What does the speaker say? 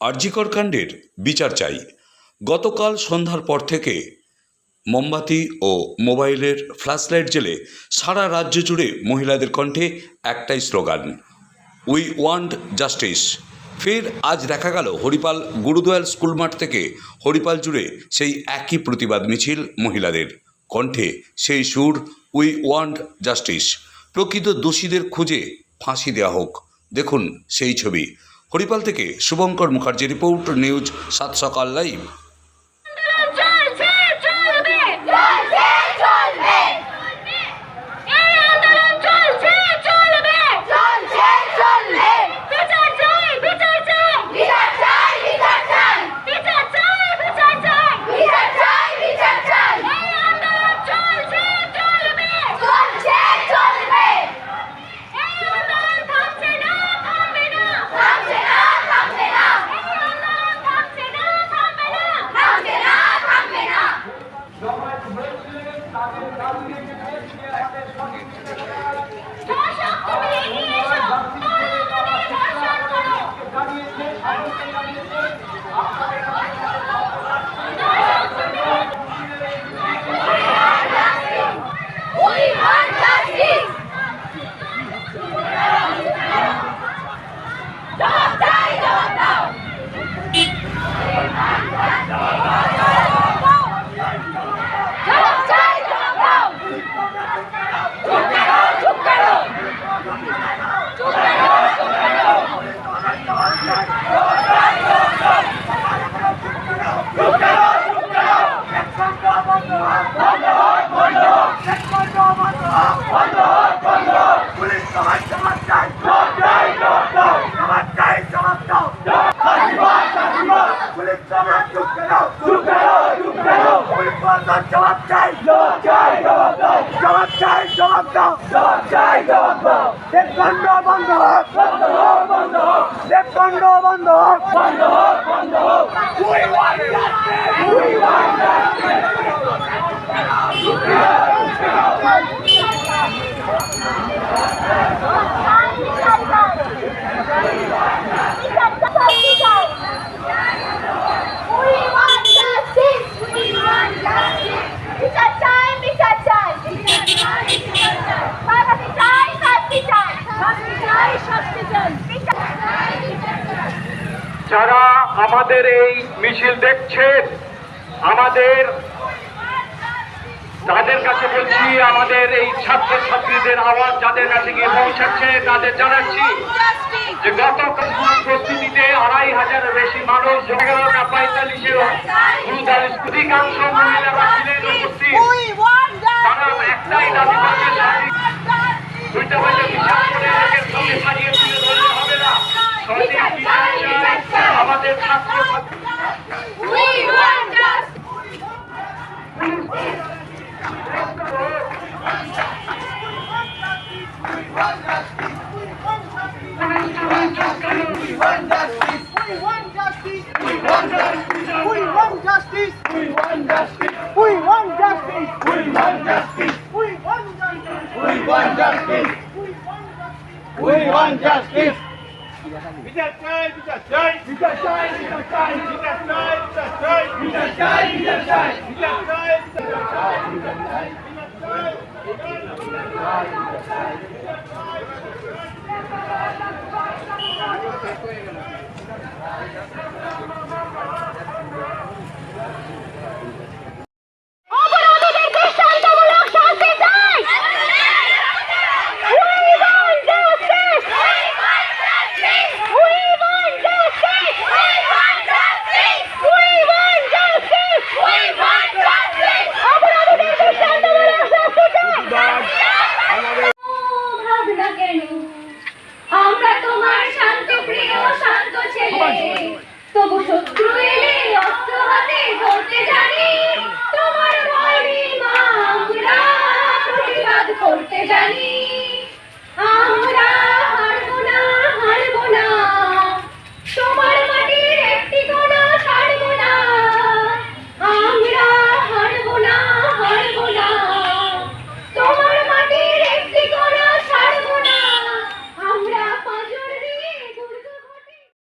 আরজিকর কাণ্ডের বিচার চাই। গতকাল সন্ধ্যার পর থেকে মোমবাতি ও মোবাইলের ফ্ল্যাশলাইট জেলে সারা রাজ্য জুড়ে মহিলাদের কণ্ঠে একটাই স্লোগান উই ওয়ান্ট জাস্টিস ফের আজ দেখা গেল হরিপাল গুরুদয়াল স্কুল মাঠ থেকে হরিপাল জুড়ে সেই একই প্রতিবাদ মিছিল মহিলাদের। কণ্ঠে সেই সুর উই ওয়ান্ট জাস্টিস প্রকৃত দোষীদের খুঁজে ফাঁসি দেওয়া হোক। দেখুন সেই ছবি। হরিপাল থেকে শুভঙ্কর মুখার্জি রিপোর্ট নিউজ সাত সকাল লাইভ। ছশো সমাজ চুপ করো চুপ করো চুপ সমাজ জবাব চাই জবাব চাই জবাব দাও জবাব চাই জবাব দাও জবাব চাই জবাব দাও দেবদণ্ড বন্ধ হোক বন্ধ হোক বন্ধ হোক দেবদণ্ড বন্ধ হোক বন্ধ হোক বন্ধ হোক We want justice! We want justice! We want justice! We want justice! বিচার চাই বিচার চাই শাস্তি চাই শাস্তি চাই শাস্তি চাই শাস্তি চাই বিচার চাই বিচার চাই যারা আমাদের এই মিছিল দেখছেন আমাদের তাদের কাছে বলছি, আমাদের এই ছাত্র ছাত্রীদের আওয়াজ যাদের কাছে গিয়ে পৌঁছাচ্ছে, তাদের জানাচ্ছি যে গত প্রস্তুতিতে আড়াই হাজারের বেশি মানুষ এগারোটা পঁয়তাল্লিশের অধিকাংশ We want justice. We want justice. We want justice. We want justice. Vijay Chai, Vijay Chai, Vijay Chai, Vijay Chai, Vijay Chai, Vijay Chai, Vijay Chai, Vijay Chai, Vijay Chai, Vijay Chai, Vijay Chai, Vijay Chai, Vijay Chai, করতে জানি।